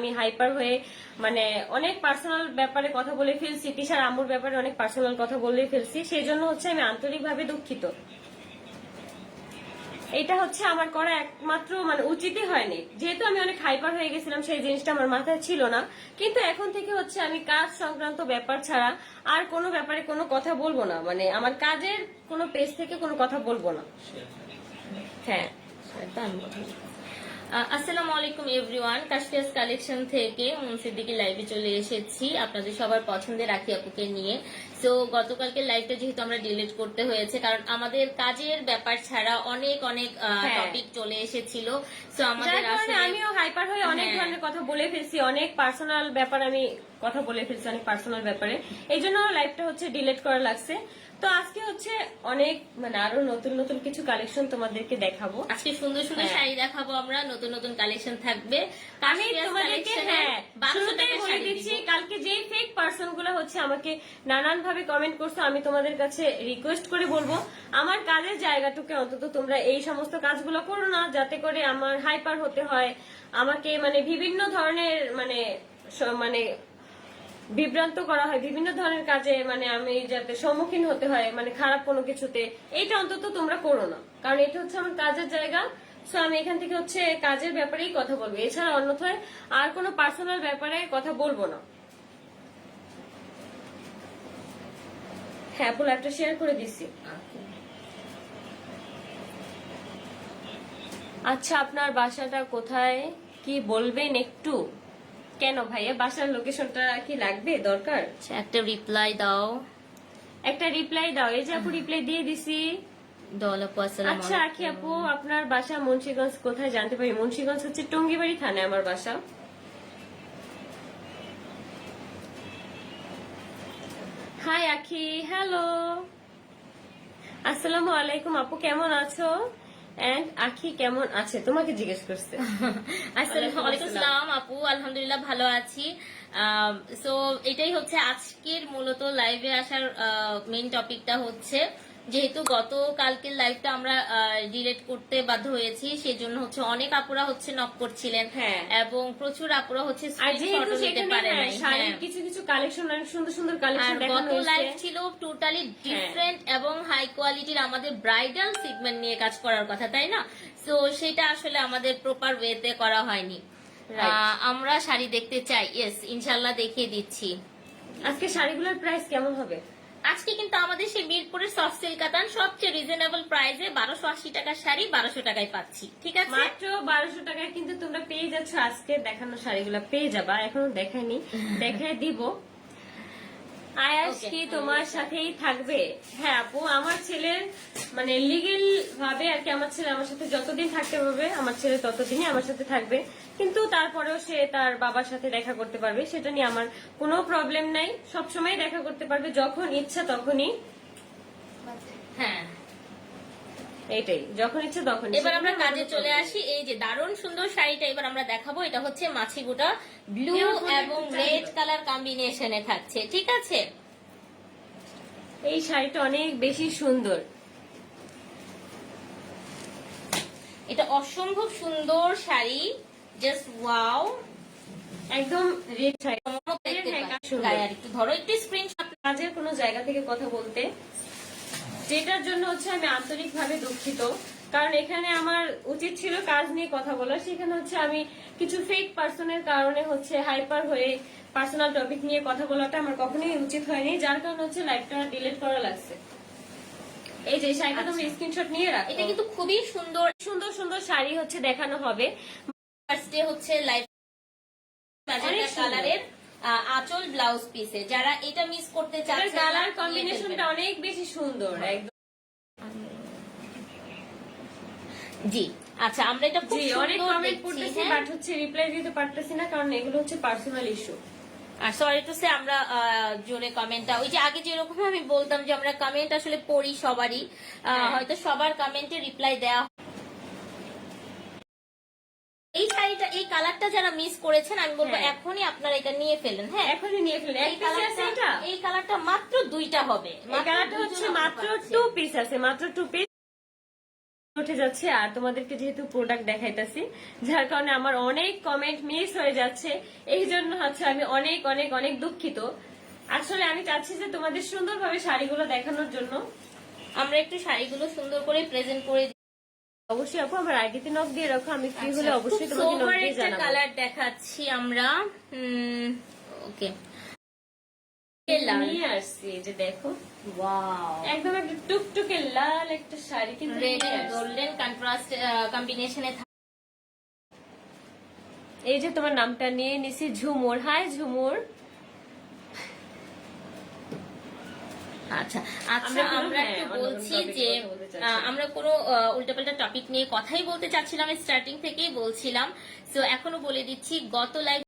আমি হাইপার হয়ে মানে অনেক পার্সোনাল ব্যাপারে কথা বলে ফেলছি তিশার আম্মুর ব্যাপারে অনেক পার্সোনাল কথা বলে ফেলছি সেই জন্য হচ্ছে আমি আন্তরিকভাবে দুঃখিত। এটা হচ্ছে আমার করা একমাত্র মানে উচিতই হয়নি। যেহেতু আমি অনেক হাইপার হয়ে গেছিলাম সেই জিনিসটা আমার মাথায় ছিল না। কিন্তু এখন থেকে হচ্ছে আমি কাজ সংক্রান্ত ব্যাপার ছাড়া আর কোনো ব্যাপারে কোনো কথা বলব না। মানে আমার কাজের কোনো পেজ থেকে কোনো কথা বলব না। হ্যাঁ আসসালামু আলাইকুম এভরিওয়ান। কাশফিয়াস কালেকশন থেকে মুন্সিদ্দিকি লাইভে চলে এসেছি। আপনাদের সবার পছন্দের রাখি আপুকে নিয়ে। গতকালকে লাইভটা যেহেতু আমরা ডিলিট করতে হয়েছে কারণ আমাদের কাজের ব্যাপার ছাড়া অনেক অনেক হ্যাঁ। টপিক চলে এসেছিল। আমাদের আমিও হাইপার হয়ে অনেক হ্যাঁ। ধরনের কথা বলে ফেলছি। অনেক পার্সোনাল ব্যাপার আমি কথা বলে ফেলছি অনেক পার্সোনাল ব্যাপারে। এই জন্য লাইভটা হচ্ছে ডিলিট করা লাগছে। তো আজকে হচ্ছে অনেক মানে আরও নতুন নতুন কিছু কালেকশন তোমাদেরকে দেখাবো। আজকে সুন্দর সুন্দর হ্যাঁ। শাড়ি দেখাবো আমরা। নতুন নতুন কালেকশন থাকবে। আমি তোমাদেরকে হ্যাঁ শুরুতেই বলে দিচ্ছি কালকে যেই ফেক পার্সনগুলো হচ্ছে আমাকে নানান ভাবে কমেন্ট করছ আমি তোমাদের কাছে রিকোয়েস্ট করে বলব আমার কাজের জায়গাটুকু অন্তত তোমরা এই সমস্ত কাজগুলো করো না যাতে করে আমার হাইপার হতে হয়। আমাকে মানে বিভিন্ন ধরনের মানে মানে বিভ্রান্ত করা হয়, বিভিন্ন ধরনের কাজে মানে আমি যাতে সম্মুখীন হতে হয় মানে খারাপ কোনো কিছুতে, এইটা অন্তত তোমরা করো না। কারণ এটা হচ্ছে আমার কাজের জায়গা সো আমি এখান থেকে হচ্ছে কাজের ব্যাপারেই কথা বলব। এছাড়া অন্যথায় আর কোনো পার্সোনাল ব্যাপারে কথা বলব না। হ্যাঁ পুরো একটা শেয়ার করে দিছি আচ্ছা আপনার বাসাটা কোথায়? কি বলবেন একটু? কেন ভাইয়া? বাসার লোকেশনটা কি লাগবে? দরকার? আচ্ছা, একটা রিপ্লাই দাও। একটা রিপ্লাই দাও। এই যে আপু রিপ্লাই দিয়ে দিছি। দল আপু আসসালাম আচ্ছা আখি আপু আপনার বাসা মুন্সিগঞ্জ কোথায় জানতে পারি? মুন্সিগঞ্জ হচ্ছে টঙ্গিবাড়ি থানায় আমার বাসা। হাই আখি। হ্যালো আসসালামু আলাইকুম আপু কেমন আছো? এন্ড আখি কেমন আছে? তোমাকে জিজ্ঞেস করছে। আসসালামু ওয়ালাইকুম আলাইকুম আপু আলহামদুলিল্লাহ ভালো আছি। সো এটাই হচ্ছে আজকের মূলত লাইভে আসার মেইন টপিকটা হচ্ছে যেহেতু গত কালকের লাইভটা আমরা ডিলেট করতে বাধ্য হয়েছি সেজন্য হচ্ছে অনেক আপুরা হচ্ছে নক করছিলেন হ্যাঁ। এবং প্রচুর আপুরা হচ্ছে হ্যাঁ, হ্যাঁ। কিছু কিছু কালেকশন অনেক সুন্দর সুন্দর কালেকশন গত লাইভ ছিল টোটালি ডিফারেন্ট এবং হাই কোয়ালিটির আমাদের ব্রাইডাল সিগমেন্ট নিয়ে কাজ করার কথা তাই না? তো সেটা আসলে আমাদের প্রপার ওয়েতে করা হয়নি। আমরা শাড়ি দেখতে চাই। ইয়েস ইনশাল্লাহ দেখিয়ে দিচ্ছি। আজকে শাড়িগুলোর প্রাইস কেমন হবে? আজকে কিন্তু আমাদের সেই মিরপুরের সফট সিল্ক কাতান সবচেয়ে রিজনেবল প্রাইসে বারোশো আশি টাকার শাড়ি বারোশো টাকায় পাচ্ছি। ঠিক আছে? মাত্র বারোশো টাকায় কিন্তু তোমরা পেয়ে যাচ্ছ আজকে দেখানো শাড়িগুলো। পেয়ে যাবা এখনও দেখাইনি। দেখাই দিব। আয়াস কি তোমার সাথেই থাকবে? হ্যাঁ আপু আমার ছেলের মানে লিগেল ভাবে আর কি আমার ছেলে আমার সাথে যতদিন থাকতে পারবে আমার ছেলে ততদিনই আমার সাথে থাকবে। কিন্তু তারপরেও সে তার বাবার সাথে দেখা করতে পারবে সেটা নিয়ে আমার কোনো প্রবলেম নাই। সবসময় দেখা করতে পারবে যখন ইচ্ছা তখনই। হ্যাঁ। এইটাই যখন ইচ্ছা তখনই এবার আমরা কাজে চলে আসি এই যে দারুণ সুন্দর শাড়িটা এবার আমরা দেখাবো এটা হচ্ছে মাছি গোটা ব্লু এবং রেড কালার কম্বিনেশনে থাকছে ঠিক আছে? এই শাড়িটা অনেক বেশি সুন্দর। এটা অসম্ভব সুন্দর শাড়ি জাস্ট ওয়াও একদম রেড শাড়ি। হ্যাঁ, একটু ধরো একটু স্ক্রিনশট কাজের কোনো জায়গা থেকে কথা বলতে যেটার জন্য হচ্ছে আমি আন্তরিক ভাবে দুঃখিত। কারণ এখানে আমার উচিত ছিল কাজ নিয়ে কথা বলা। সেখানে হচ্ছে আমি কিছু ফেক পার্সনের কারণে হচ্ছে হাইপার হয়ে পার্সোনাল টপিক নিয়ে কথা বলাটা আমার কখনোই উচিত হয়নি। যার কারণে হচ্ছে লাইভটা ডিলিট করা লাগছে। এই যে শাড়িটা তুমি স্ক্রিনশট নিয়ে রাখো। এটা কিন্তু খুবই সুন্দর সুন্দর সুন্দর শাড়ি হচ্ছে দেখানো হবে। ফার্স্টে হচ্ছে অনেক ম্যাজেন্টা সুন্দর। কালারের আঁচল ব্লাউজ পিসে যারা এটা মিস করতে চাচ্ছেন কালার কম্বিনেশনটা অনেক বেশি সুন্দর একদম। জি আচ্ছা আমরা এটা খুব জি অনেক কমেন্ট দেখছি, করতেছি হ্যাঁ। বাট হচ্ছে রিপ্লাই দিতে পারতেছি না কারণ এগুলো হচ্ছে পার্সোনাল ইস্যু আর সরি টু সে আমরা জোরে কমেন্টটা ওই যে আগে যেরকম আমি বলতাম যে আমরা কমেন্ট আসলে পড়ি সবারই হ্যাঁ। হয়তো সবার কমেন্টে রিপ্লাই দেওয়া এই শাড়িটা এই কালারটা যারা মিস করেছেন আমি বলব হ্যাঁ। এখনই আপনারা এটা নিয়ে ফেলেন হ্যাঁ? এখনই নিয়ে ফেলেন। এই কালারটা এই কালারটা মাত্র দুইটা হবে। কালারটা হচ্ছে মাত্র টু পিস আছে মাত্র টু পিস উঠে যাচ্ছে আর তোমাদেরকে যেহেতু প্রোডাক্ট দেখাইতেছি যার কারণে আমার অনেক কমেন্ট মিস হয়ে যাচ্ছে। এই জন্য হচ্ছে আমি অনেক অনেক অনেক দুঃখিত। আসলে আমি চাচ্ছি যে তোমাদের সুন্দরভাবে শাড়িগুলো দেখানোর জন্য। আমরা একটু শাড়িগুলো সুন্দর করে প্রেজেন্ট করে। অবশ্যই আপু আমার আইডিতে নক দিয়ে রাখো আমি ফ্রি হলে আচ্ছা, অবশ্যই তোমাকে sober দিয়ে জানাব। কালার দেখাচ্ছি আমরা। ওকে নিয়ে আসছি যে দেখো। একদম একটা টুকটুকে লাল একটা শাড়ি কিন্তু রেড নিয়ে এন্ড আসছি। গোল্ডেন কন্ট্রাস্ট কম্বিনেশনে এই যে তোমার নামটা নিয়ে নিছি ঝুমুর। হাই ঝুমুর। আচ্ছা আচ্ছা আমরা কোনো- হ্যাঁ, একটু বলছি যে। আমরা কোনো উল্টাপাল্টা টপিক নিয়ে কথাই বলতে চাচ্ছিলাম স্টার্টিং থেকেই বলছিলাম তো এখনও বলে দিচ্ছি গত লাইভ